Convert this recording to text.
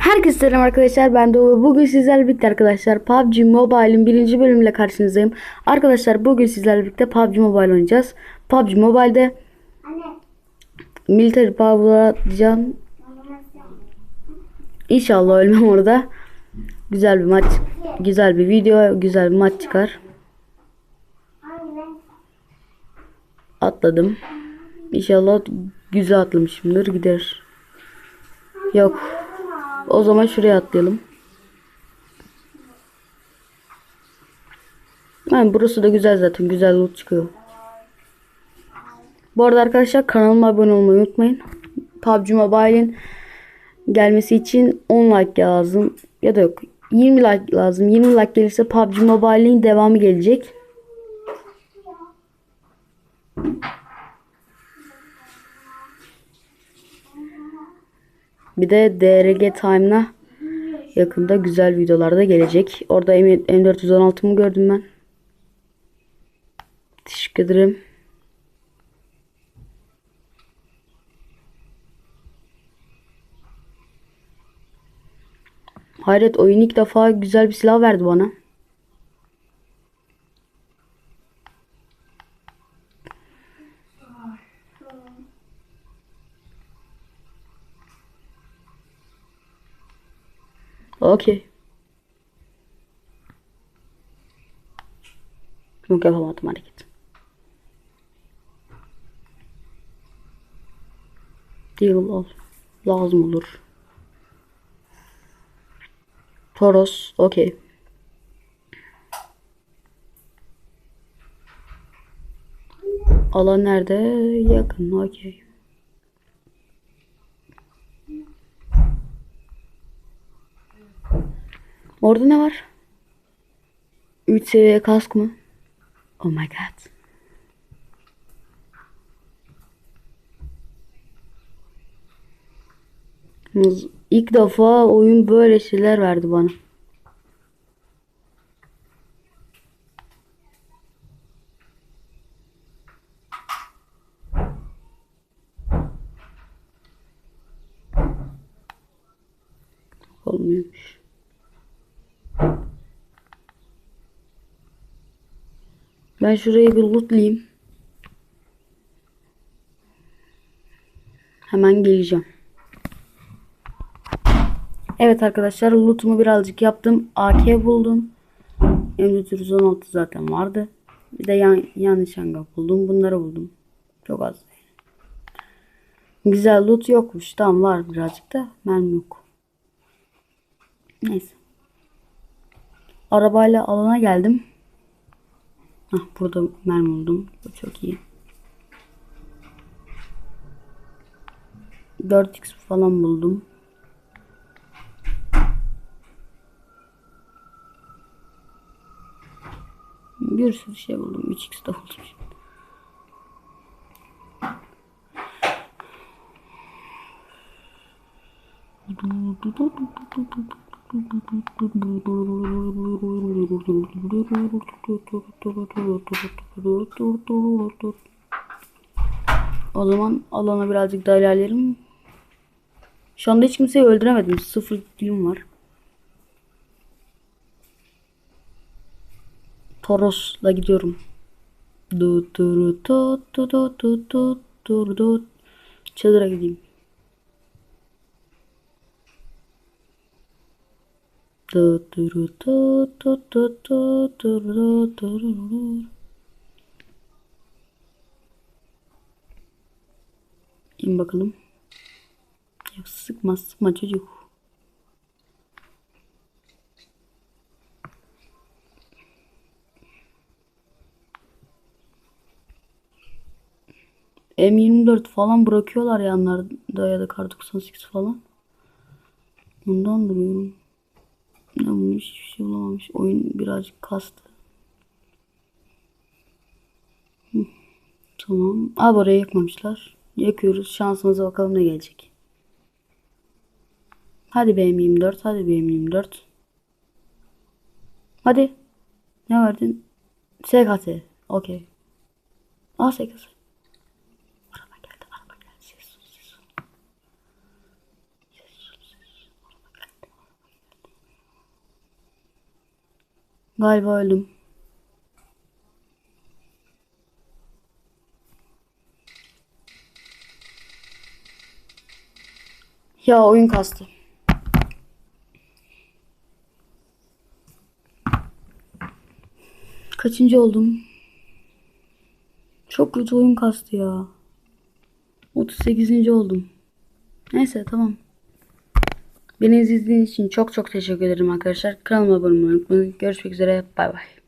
Herkese selam arkadaşlar ben Doğu. Bugün sizlerle birlikte arkadaşlar PUBG Mobile'in birinci bölümüyle karşınızdayım. Arkadaşlar bugün sizlerle birlikte PUBG Mobile oynayacağız. PUBG Mobile'de Military Power'a atlayacağım. İnşallah ölmem orada. Güzel bir maç, güzel bir video, güzel bir maç çıkar. Atladım. İnşallah güzel atlamışımdır gider. Yok. O zaman şuraya atlayalım. Yani burası da güzel zaten. Güzel loot çıkıyor. Bu arada arkadaşlar kanalıma abone olmayı unutmayın. PUBG Mobile'in gelmesi için 10 like lazım. Ya da yok. 20 like lazım. 20 like gelirse PUBG Mobile'in devamı gelecek. Bir de DRG Time'la yakında güzel videolar da gelecek. Orada M- M416'mı gördüm ben. Teşekkür ederim. Hayret oyun ilk defa güzel bir silah verdi bana. Okey. Yok yapamadım hareket. Değil ol. Lazım olur. Toros. Okey. Alan nerede? Yakın. Okey. Orada ne var? 3 seviye kask mı? Oh my god. İlk defa oyun böyle şeyler verdi bana. Olmuyormuş. Ben şurayı bir lootlayayım. Hemen geleceğim. Evet arkadaşlar lootumu birazcık yaptım. AK buldum. M416 zaten vardı. Bir de yan, yanlış hanga buldum. Bunları buldum. Çok az. Güzel loot yokmuş. Tamam var birazcık da mermi yok. Neyse. Arabayla alana geldim. Hah, burada mermi buldum. Bu çok iyi. 4x falan buldum. Bir sürü şey buldum. 3x de buldum. O zaman alana birazcık daha ilerleyelim. Şu anda hiç kimseyi öldüremedim. Sıfır dilim var. Toros'la gidiyorum. Çadıra gideyim. İn bakalım. Ya sıkma sıkma çocuk. M24 falan bırakıyorlar yanlarda ya da kar 98 falan. Ondan duruyorum. Ne bunu hiçbir şey bulamamış. Oyun birazcık kastı. Tamam. Abi oraya yakmamışlar. Yakıyoruz. Şansımıza bakalım ne gelecek. Hadi be M24. Hadi be M24. Hadi. Ne verdin? SKT. Okey. Aa SKT. Galiba öldüm. Ya oyun kastı. Kaçıncı oldum? Çok kötü oyun kastı ya. 38. oldum. Neyse tamam. Beni izlediğiniz için çok çok teşekkür ederim arkadaşlar. Kanalıma abone olmayı unutmayın. Görüşmek üzere. Bay bay.